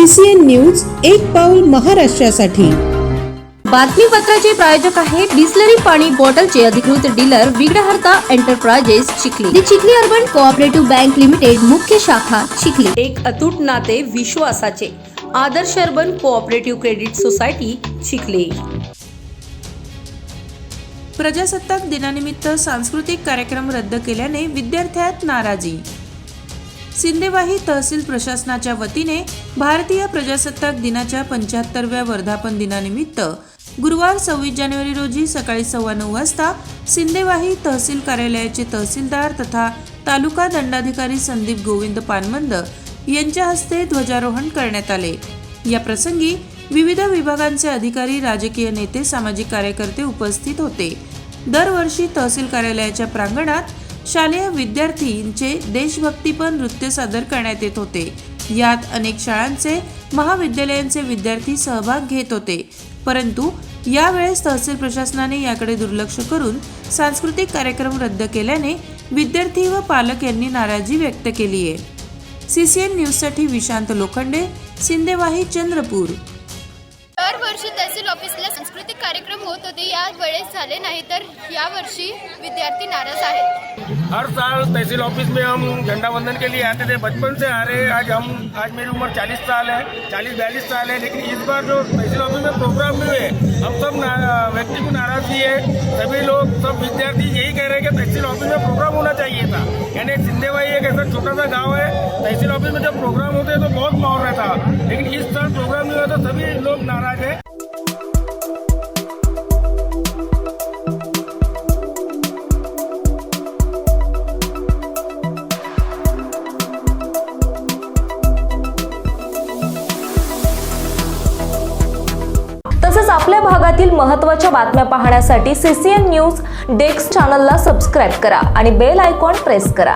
CCN news एक पाऊल महाराष्ट्रासाठी. बातमीपत्राचे प्रायोजक आहे बिस्लरी पाणी बॉटलचे अधिकृत dealer Vighnaharta enterprises Chikhli. The Chikhli urban cooperative bank limited मुख्य शाखा चिखली. एक अतूट नाते विश्वासाचे. Adarsh urban cooperative credit society Chikhli. प्रजासत्ताक दिनानिमित्त सांस्कृतिक कार्यक्रम रद्द केल्याने विद्यार्थ्यात नाराजी. सिंदेवाही तहसील प्रशासनाच्या वतीने भारतीय प्रजासत्ताक दिनाच्या पंच्याहत्तरव्या वर्धापन दिनानिमित्त गुरुवार सव्वीस जानेवारी रोजी सकाळी सव्वा नऊ वाजता सिंदेवाही तहसील कार्यालयाचे तहसीलदार तथा तालुका दंडाधिकारी संदीप गोविंद पानमंद यांच्या हस्ते ध्वजारोहण करण्यात आले. या प्रसंगी विविध विभागांचे अधिकारी राजकीय नेते सामाजिक कार्यकर्ते उपस्थित होते. दरवर्षी तहसील कार्यालयाच्या प्रांगणात शालेय विद्यार्थींचे देशभक्तीपर नृत्य सादर करण्यात येत होते. यात अनेक शाळांचे महाविद्यालयांचे विद्यार्थी सहभाग घेत होते. परंतु यावेळेस तहसील प्रशासनाने याकडे दुर्लक्ष करून सांस्कृतिक कार्यक्रम रद्द केल्याने विद्यार्थी व पालक यांनी नाराजी व्यक्त केली आहे सीसीएन न्यूजसाठी विशांत लोखंडे सिंदेवाही चंद्रपूर. वर्षी तहसील ऑफिसला सांस्कृतिक कार्यक्रम होत होते या वेळेस झाले नाही तर या वर्षी विद्यार्थी नाराज आहेत. हर साल तहसील ऑफिस में हम झंडा वंदन के लिए आते थे। बचपन से आ रहे आज हम आज मेरी उम्र 40 साल है 40 बयालीस साल है। लेकिन इस बार जो तहसील ऑफिस में प्रोग्राम हुए हम सब व्यक्ति को नाराज है। सभी लोग सब विद्यार्थी यही कह रहे हैं कि तहसील ऑफिस में प्रोग्राम होना चाहिए था। यानी सिंधेवाई एक ऐसा छोटा सा गाँव है। तहसील ऑफिस में जब प्रोग्राम होते हैं तो बहुत माहौल पैसा मिला तो सभी लोग नाराज है. तसंच आपल्या भागातील महत्त्वाच्या बातम्या पाहण्यासाठी सीसीएन न्यूज डेस्क चॅनलला सबस्क्राईब करा आणि बेल आयकॉन प्रेस करा.